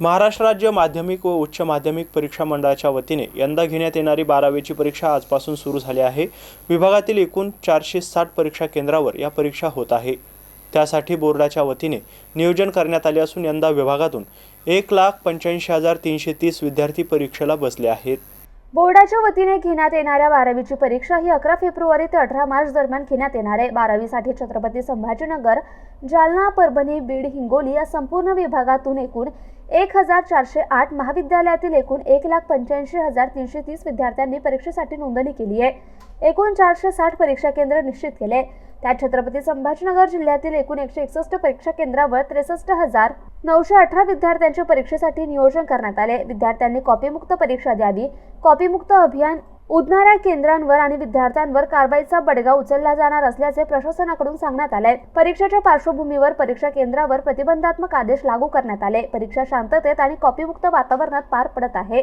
महाराष्ट्र राज्य माध्यमिक व उच्च माध्यमिक परीक्षा मंडळाच्या वतीने यंदा घेण्यात येणारी बारावीची परीक्षा आजपासून सुरू झाली आहे. विभागातील एकूण चारशे साठ परीक्षा केंद्रावर या परीक्षा होत आहे. त्यासाठी बोर्डाच्या वतीने नियोजन करण्यात आले असून यंदा विभागातून एक लाख पंच्याऐंशी हजार तीनशे तीस विद्यार्थी परीक्षेला बसले आहेत. बोर्डाच्या वतीने घेण्यात येणाऱ्या बारावीची परीक्षा ही अकरा फेब्रुवारी ते अठरा मार्च दरम्यान घेण्यात येणार आहे. बारावीसाठी छत्रपती संभाजीनगर जालना परभणी बीड हिंगोली या संपूर्ण विभागातून एकूण एक हजार चारशे आठ महाविद्यालयातील एकूण एक लाख पंच्याऐंशी हजार तीनशे तीस विद्यार्थ्यांनी परीक्षेसाठी नोंदणी केली आहे. एकूण चारशे साठ परीक्षा केंद्र निश्चित केले. त्यात छत्रपती संभाजीनगर जिल्ह्यातील एकूण एकशे एकसष्ट परीक्षा केंद्रावर त्रेसष्ट हजार नऊशे अठरा विद्यार्थ्यांच्या परीक्षेसाठी नियोजन करण्यात आले. विद्यार्थ्यांनी कॉपीमुक्त परीक्षा द्यावी. कॉपीमुक्त अभियान उडणाऱ्या केंद्रांवर आणि विद्यार्थ्यांवर कारवाईचा बडगा उचलला जाणार असल्याचे प्रशासनाकडून सांगण्यात आले. परीक्षेच्या पार्श्वभूमीवर परीक्षा केंद्रावर प्रतिबंधात्मक आदेश लागू करण्यात आले. परीक्षा शांततेत आणि कॉपीमुक्त वातावरणात पार पडत आहे.